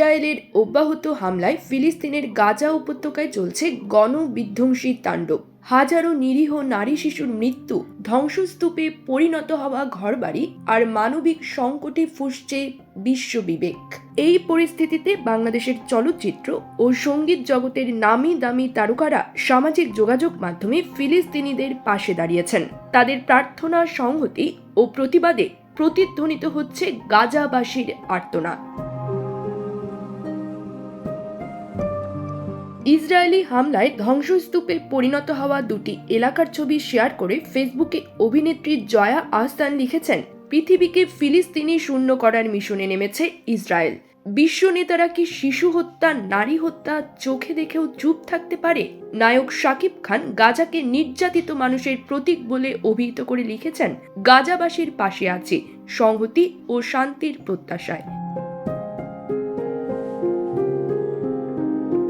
ইসরায়েলের অব্যাহত হামলায় ফিলিস্তিনের গাজা উপত্যকায় চলছে গণবিধ্বংসী তাণ্ডব। হাজারো নিরীহ নারী শিশুর মৃত্যু, ধ্বংসস্তূপে পরিণত হওয়া ঘরবাড়ি আর মানবিক সংকটে ফুসছে বিশ্ববিবেক। এই পরিস্থিতিতে বাংলাদেশের চলচ্চিত্র ও সংগীত জগতের নামি দামি তারকারা সামাজিক যোগাযোগ মাধ্যমে ফিলিস্তিনিদের পাশে দাঁড়িয়েছেন। তাদের প্রার্থনা সংহতি ও প্রতিবাদে প্রতিধ্বনিত হচ্ছে গাজাবাসীর আর্তনাদ। ইসরায়েলি হামলায় ধ্বংসস্তূপে পরিণত হওয়া দুটি এলাকার ছবি শেয়ার করে ফেসবুকে অভিনেত্রী জয়া আহসান লিখেছেন, পৃথিবীকে ফিলিস্তিনি শূন্য করার মিশনে নেমেছে ইসরায়েল। বিশ্ব নেতারা কি শিশু হত্যা, নারী হত্যা, চোখে দেখেও চুপ থাকতে পারে? নায়ক শাকিব খান গাজাকে নির্যাতিত মানুষের প্রতীক বলে অভিহিত করে লিখেছেন, গাজাবাসীর পাশে আছে, সংহতি ও শান্তির প্রত্যাশায়।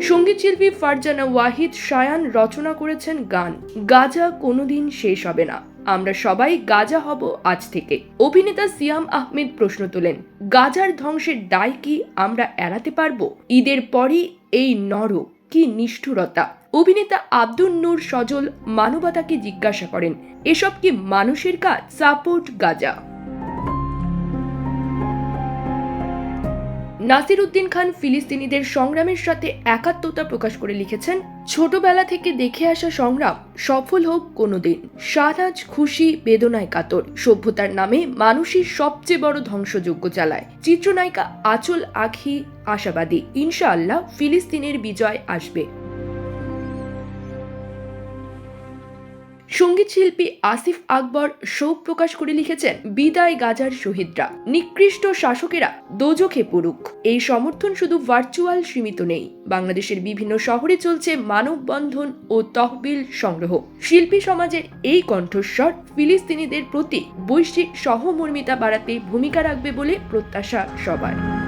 সঙ্গীতশিল্পী ফারজানা ওয়াহিদ শায়ান রচনা করেছেন গান। গাজা কোনোদিন শেষ হবে না। আমরা সবাই গাজা হব আজ থেকে। অভিনেতা সিয়াম আহমেদ প্রশ্ন তোলেন, গাজার ধ্বংসের দায় কি আমরা এড়াতে পারব? ঈদের পরই এই নর, কি নিষ্ঠুরতা। অভিনেতা আব্দুল নূর সজল মানবতাকে জিজ্ঞাসা করেন, এসব কি মানুষের কাজ? Support Gaza. নাসির উদ্দিন খান ফিলিস্তিনিদের সংগ্রামের সাথে একাত্মতা প্রকাশ করে লিখেছেন, ছোটবেলা থেকে দেখে আসা সংগ্রাম সফল হোক কোনোদিন। সারাজ খুশি, বেদনায় কাতর। সভ্যতার নামে মানুষের সবচেয়ে বড় ধ্বংসযজ্ঞ চালায়। চিত্রনায়িকা আচল আখি আশাবাদী। ইনশাআল্লাহ ফিলিস্তিনের বিজয় আসবে। সংগীত শিল্পী আসিফ আকবর শোক প্রকাশ করে লিখেছেন, বিদায় গাজার শহীদরা, নিকৃষ্ট শাসকেরা, দোজখে পড়ুক এই সমর্থন শুধু ভার্চুয়াল সীমিত নেই। বাংলাদেশের বিভিন্ন শহরে চলছে মানববন্ধন ও তহবিল সংগ্রহ। শিল্পী সমাজের এই কণ্ঠস্বর ফিলিস্তিনিদের প্রতি বৈশ্বিক সহমর্মিতা বাড়াতে ভূমিকা রাখবে বলে প্রত্যাশা সবার।